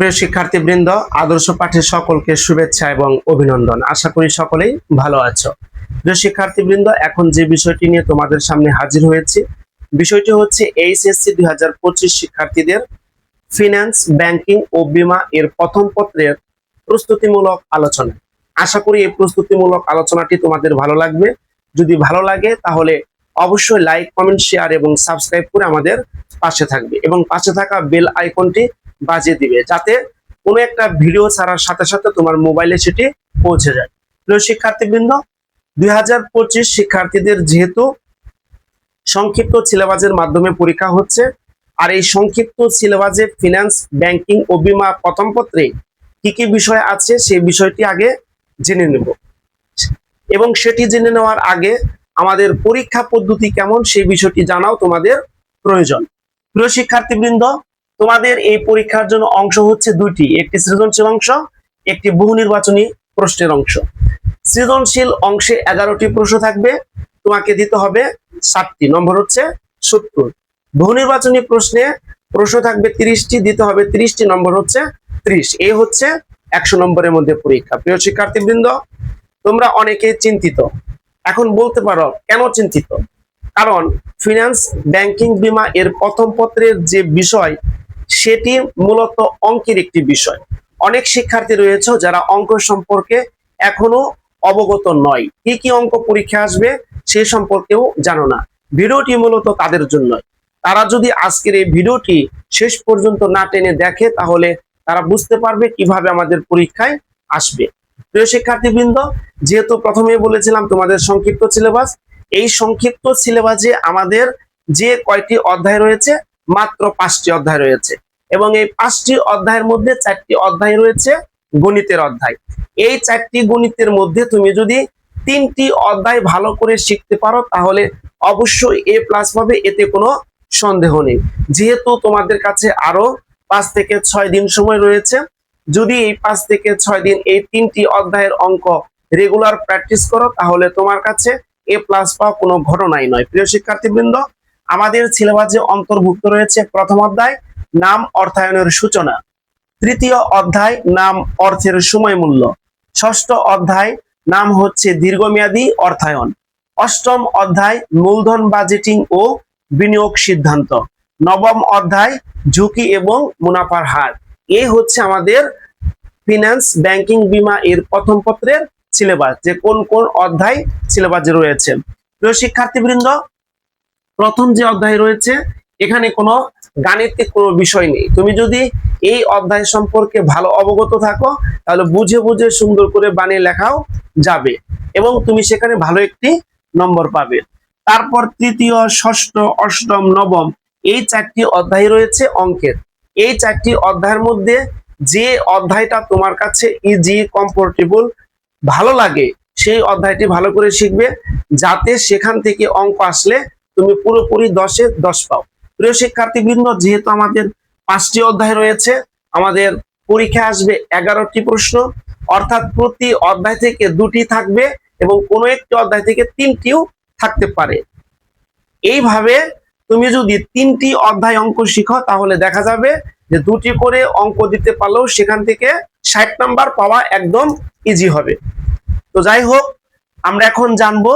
প্রিয় শিক্ষার্থীবৃন্দ, আদর্শ পাঠের সকলকে শুভেচ্ছা এবং অভিনন্দন। আশা করি সকলেই ভালো আছো। প্রিয় শিক্ষার্থীবৃন্দ, এখন যে বিষয়টি নিয়ে তোমাদের সামনে হাজির হয়েছি, বিষয়টি হচ্ছে এইচএসসি দুই হাজার পঁচিশ শিক্ষার্থীদের ফিনান্স ব্যাংকিং ও বিমা এর প্রথম পত্রের প্রস্তুতিমূলক আলোচনা। আশা করি এই প্রস্তুতিমূলক আলোচনাটি তোমাদের ভালো লাগবে। যদি ভালো লাগে, তাহলে অবশ্যই লাইক কমেন্ট শেয়ার এবং সাবস্ক্রাইব করে আমাদের পাশে থাকবে। এবং পাশে থাকা বেল আইকনটি বাজিয়ে দিবে, যাতে কোনো একটা ভিডিও ছাড়ার সাথে সাথে তোমার মোবাইলে সেটি পৌঁছে যায়। প্রিয় শিক্ষার্থীবৃন্দ, দুই হাজার পঁচিশ শিক্ষার্থীদের যেহেতু সংক্ষিপ্ত সিলেবাসের মাধ্যমে পরীক্ষা হচ্ছে, আর এই সংক্ষিপ্ত সিলেবাসে ফিনান্স ব্যাংকিং ও বিমা প্রথম পত্রে কি কি বিষয় আছে সেই বিষয়টি আগে জেনে নেব। এবং সেটি জেনে নেওয়ার আগে আমাদের পরীক্ষা পদ্ধতি কেমন সেই বিষয়টি জানাও তোমাদের প্রয়োজন। প্রিয় শিক্ষার্থীবৃন্দ তোমাদের এই পরীক্ষার জন্য অংশ হচ্ছে দুইটি, একটি সৃজনশীল অংশ, একটি বহু নির্বাচনী প্রশ্নের অংশ। সৃজনশীল অংশে এগারোটি প্রশ্ন থাকবে, তোমাকে দিতে হবে ষাটটি নম্বর হচ্ছে সত্তর। বহু নির্বাচনী প্রশ্নে প্রশ্ন থাকবে তিরিশটি, দিতে হবে তিরিশটি, নম্বর হচ্ছে ত্রিশ। এই হচ্ছে একশো নম্বরের মধ্যে পরীক্ষা। প্রিয় শিক্ষার্থীবৃন্দ, তোমরা অনেকে চিন্তিত। এখন বলতে পারো, কেন চিন্তিত? কারণ ফিনান্স ব্যাংকিং বিমা এর প্রথম পত্রের যে বিষয় সেটি মূলত অঙ্কের একটি বিষয়। অনেক শিক্ষার্থী রয়েছে যারা অঙ্ক সম্পর্কে এখনও অবগত নয়। কি কি অঙ্ক পরীক্ষা আসবে সে সম্পর্কেও জানো না। ভিডিওটি মূলত তাদের জন্য তারা যদি আজকের এই ভিডিওটি শেষ পর্যন্ত না টেনে দেখে, তাহলে তারা বুঝতে পারবে কীভাবে আমাদের পরীক্ষায় আসবে। প্রিয় শিক্ষার্থীবৃন্দ, যেহেতু প্রথমে বলেছিলাম তোমাদের সংক্ষিপ্ত সিলেবাস, এই সংক্ষিপ্ত সিলেবাসে আমাদের যে কয়টি অধ্যায় রয়েছে মাত্র পাঁচটি অধ্যায় রয়েছে। এবং এই পাঁচটি অধ্যায়ের মধ্যে চারটি অধ্যায় রয়েছে গণিতের অধ্যায়। এই চারটি গণিতের মধ্যে তুমি যদি তিনটি অধ্যায় ভালো করে শিখতে পারো, তাহলে অবশ্যই এ প্লাস পাবে, এতে কোনো সন্দেহ নেই। যেহেতু তোমাদের কাছে আরও পাঁচ থেকে ছয় দিন সময় রয়েছে, যদি এই পাঁচ থেকে ছয় দিন এই তিনটি অধ্যায়ের অঙ্ক রেগুলার প্র্যাকটিস করো, তাহলে তোমার কাছে এ প্লাস পাওয়া কোনো ঘটনাই নয়। প্রিয় শিক্ষার্থীবৃন্দ আমাদের সিলেবাসে অন্তর্ভুক্ত রয়েছে প্রথম অধ্যায়, নাম অর্থায়নের সূচনা। তৃতীয় অধ্যায়, নাম অর্থের সময় মূল্য ষষ্ঠ অধ্যায়, নাম হচ্ছে দীর্ঘমেয়াদী অর্থায়ন। অষ্টম অধ্যায়, মূলধন বাজেটিং ও বিনিয়োগ সিদ্ধান্ত। নবম অধ্যায়, ঝুঁকি এবং মুনাফার হার। এ হচ্ছে আমাদের ফিনান্স ব্যাংকিং বিমা এর প্রথম পত্রের সিলেবাস, যে কোন কোন অধ্যায় সিলেবাসে রয়েছে। প্রিয় শিক্ষার্থীবৃন্দ প্রথম যে অধ্যায় রয়েছে, এখানে কোনো গাণিতিক কোনো বিষয় নেই। তুমি যদি এই অধ্যায় সম্পর্কে ভালো অবগত থাকো, তাহলে বুঝে বুঝে সুন্দর করে বানিয়ে লেখাও যাবে এবং তুমি সেখানে ভালো একটি নম্বর পাবে। তারপর তৃতীয়, ষষ্ঠ, অষ্টম, নবম, এই চারটি অধ্যায় রয়েছে অঙ্কের। এই চারটি অধ্যায়ের মধ্যে যে অধ্যায়টা তোমার কাছে ইজি কমফোর্টেবল ভালো লাগে, সেই অধ্যায়টি ভালো করে শিখবে, যাতে সেখান থেকে অঙ্ক আসলে তুমি পুরোপুরি দশে দশ পাও। প্রিয় শিক্ষার্থীবৃন্দ যেহেতু আমাদের পাঁচটি অধ্যায় রয়েছে, আমাদের পরীক্ষা আসবে এগারোটি প্রশ্ন। অর্থাৎ প্রতি অধ্যায় থেকে দুটি থাকবে এবং কোনো একটি অধ্যায় থেকে তিনটিও থাকতে পারে। এইভাবে তুমি যদি তিনটি অধ্যায় অঙ্ক শিখো, তাহলে দেখা যাবে যে দুটি করে অঙ্ক দিতে পারলেও সেখান থেকে ষাট নাম্বার পাওয়া একদম ইজি হবে। তো যাই হোক আমরা এখন জানব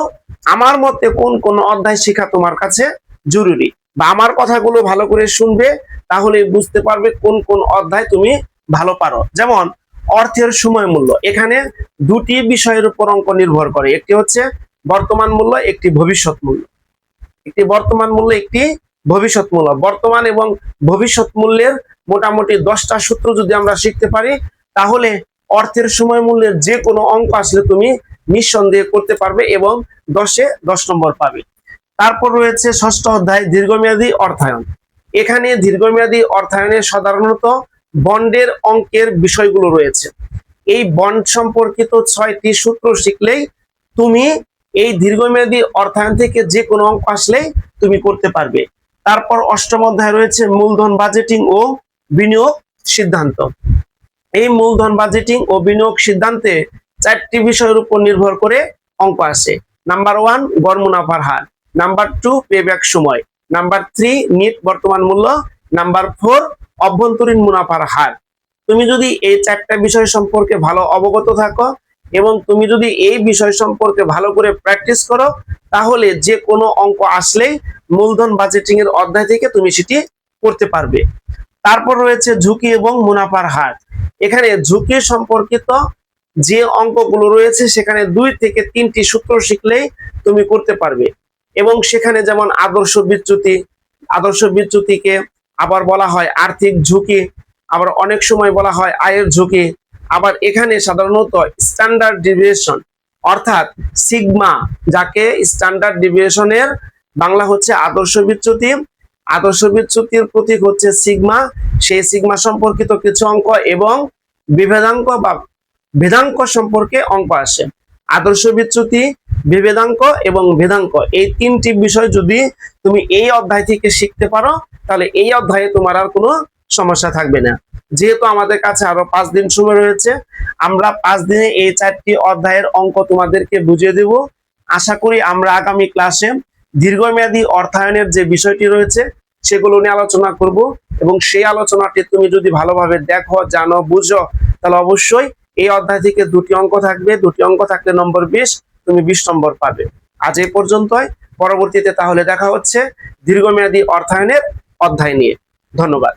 আমার মতে কোন কোন অধ্যায় শেখা তোমার কাছে জরুরি। বা আমার কথাগুলো ভালো করে শুনবে, তাহলে বুঝতে পারবে কোন কোন অধ্যায় তুমি ভালো পারো। যেমন, অর্থের সময় মূল্য। এখানে দুটি বিষয়ের উপর অঙ্ক নির্ভর করে। একটি হচ্ছে বর্তমান মূল্য, একটি ভবিষ্যৎ মূল্য। একটি বর্তমান মূল্য, একটি ভবিষ্যৎ মূল্য। বর্তমান এবং ভবিষ্যৎ মূল্যের মোটামুটি দশটা সূত্র যদি আমরা শিখতে পারি, তাহলে অর্থের সময় মূল্যের যে কোনো অঙ্ক আসলে তুমি নিঃসন্দেহে করতে পারবে এবং দশে দশ নম্বর পাবে। তারপর রয়েছে ষষ্ঠ অধ্যায়, দীর্ঘমেয়াদী অর্থায়ন। এখানে দীর্ঘমেয়াদী অর্থায়নে সাধারণত বন্ডের অঙ্কের বিষয়গুলো রয়েছে। এই বন্ড সম্পর্কিত ছয়টি সূত্র শিখলেই তুমি এই দীর্ঘমেয়াদী অর্থায়ন থেকে যে কোনো অঙ্ক আসলেই তুমি করতে পারবে। তারপর অষ্টম অধ্যায় রয়েছে মূলধন বাজেটিং ও বিনিয়োগ সিদ্ধান্ত। এই মূলধন বাজেটিং ও বিনিয়োগ সিদ্ধান্তে চারটি বিষয়ের উপর নির্ভর করে অঙ্ক আসে নাম্বার ওয়ান গড় মুনাফার হার নাম্বার টু পেব্যাক সময়। নাম্বার থ্রি নিট বর্তমান মূল্য। নাম্বার ফোর অভ্যন্তরীণ মুনাফার হার তুমি যদি এই চারটা বিষয় সম্পর্কে ভালো অবগত থাকো এবং তুমি যদি এই বিষয় সম্পর্কে ভালো করে প্র্যাকটিস করো, তাহলে যে কোনো অঙ্ক আসলেই মূলধন বাজেটিং এর অধ্যায় থেকে তুমি সেটি করতে পারবে। তারপর রয়েছে ঝুঁকি এবং মুনাফার হার এখানে ঝুঁকি সম্পর্কিত যে অঙ্কগুলো রয়েছে সেখানে দুই থেকে তিনটি সূত্র শিখলেই তুমি করতে পারবে। এবং সেখানে যেমন আদর্শ বিচ্যুতি, আদর্শ বিচ্যুতিকে আবার বলা হয় আর্থিক ঝুঁকি, আবার অনেক সময় বলা হয় আয়ের ঝুঁকি, আবার এখানে সাধারণত স্ট্যান্ডার্ড ডিভিয়েশন অর্থাৎ সিগমা যাকে স্ট্যান্ডার্ড ডিভিয়েশনের বাংলা হচ্ছে আদর্শ বিচ্যুতি। আদর্শ বিচ্যুতির প্রতীক হচ্ছে সিগমা সেই সিগমা সম্পর্কিত কিছু অঙ্ক এবং বিভেদাঙ্ক বা ভেদাঙ্ক সম্পর্কে অঙ্ক আসে আদর্শ বিচ্যুতি বিভেদাঙ্ক এবং ভেদাঙ্ক এই তিনটি বিষয় যদি তুমি এই অধ্যায় থেকে শিখতে পারো, তাহলে এই অধ্যায়ে তোমার আর কোনো সমস্যা থাকবে না। যেহেতু আমাদের কাছে আরও পাঁচ দিন সময় রয়েছে, আমরা পাঁচ দিনে এই চারটি অধ্যায়ের অঙ্ক তোমাদেরকে বুঝিয়ে দেব। আশা করি আমরা আগামী ক্লাসে দীর্ঘমেয়াদী অর্থায়নের যে বিষয়টি রয়েছে, সেগুলো নিয়ে আলোচনা করব। এবং সেই আলোচনাটি তুমি যদি ভালোভাবে দেখো, জানো, বুঝো, তাহলে অবশ্যই এই অধ্যায় থেকে দুটি অঙ্ক থাকবে। দুটি অঙ্ক থাকলে নম্বর বিশ, তুমি বিশ নম্বর পাবে। আজ এই পর্যন্তই। পরবর্তীতে তাহলে দেখা হচ্ছে দীর্ঘমেয়াদী অর্থায়নের অধ্যায় নিয়ে। ধন্যবাদ।